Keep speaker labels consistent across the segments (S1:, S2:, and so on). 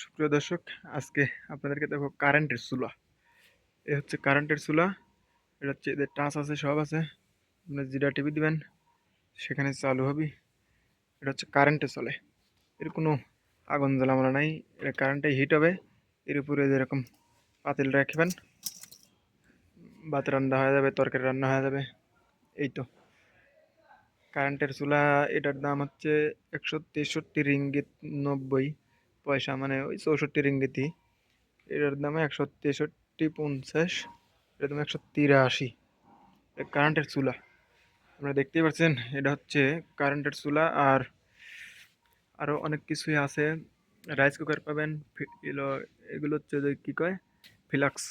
S1: সুপ্রিয় দর্শক, আজকে আপনাদেরকে দেখো কারেন্টের চুলা। এ হচ্ছে কারেন্টের চুলা, এটা হচ্ছে এদের টাচ আছে, সব আছে। আপনি যেটা টিভি দিবেন, সেখানে চালু হবে। এটা হচ্ছে কারেন্টে চলে। এর কোনো আগুন জ্বালামালা নাই, এটা কারেন্টে হিট হবে। এর উপরে যেরকম পাতিল রাখবেন, ভাত রান্না হয়ে যাবে, তরকারি রান্না হয়ে যাবে, এই তো। কারেন্টের চুলা, এটার দাম হচ্ছে একশো তেষট্টি রিঙ্গিত নব্বই। পয়সা মানে ওই চৌষট্টি রিঙ্গিতই এটার দাম একশো তেষট্টি পঞ্চাশ, এটার দাম একশো তিরাশি। কারেন্টের চুলা। আপনারা দেখতেই পাচ্ছেন, এটা হচ্ছে কারেন্টের চুলা আর আরও অনেক কিছুই আছে। রাইস কুকার পাবেন এগুলো হচ্ছে যে কী কয়? ফিলাক্স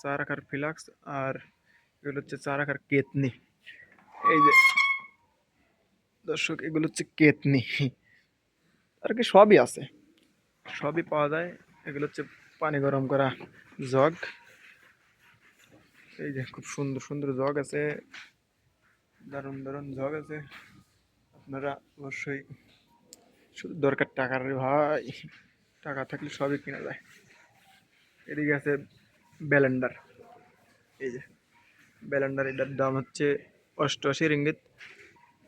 S1: চা রাখার ফিলাক্স আর এগুলো হচ্ছে চা রাখার কেতনি। এই যে, দর্শক, এগুলো হচ্ছে কেতনি। আর কি সবই আছে। সবই পাওয়া যায়। এগুলো হচ্ছে পানি গরম করা জগ। এই যে খুব সুন্দর সুন্দর জগ আছে। দারুণ দারুণ জগ আছে। আপনারা অবশ্যই শুধু দরকার টাকার ভাই। টাকা থাকলে সবই কিনা যায়। এদিকে আছে ব্যালেন্ডার। এই যে ব্যালেন্ডার, এটার দাম হচ্ছে অষ্টআশি রিঙ্গিত।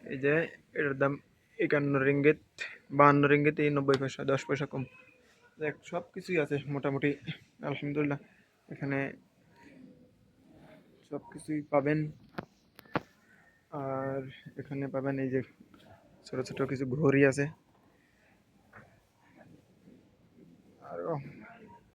S1: এই যে এটার দাম একান্ন রিঙ্গিত, বাহান্ন রিঙ্গিত, এই নব্বই পয়সা, দশ পয়সা কম। দেখ, সব কিছুই আছে মোটামুটি, আলহামদুলিল্লাহ। এখানে সব কিছুই পাবেন। আর এখানে পাবেন এই যে ছোট ছোট কিছু ঘড়ি আছে। আরও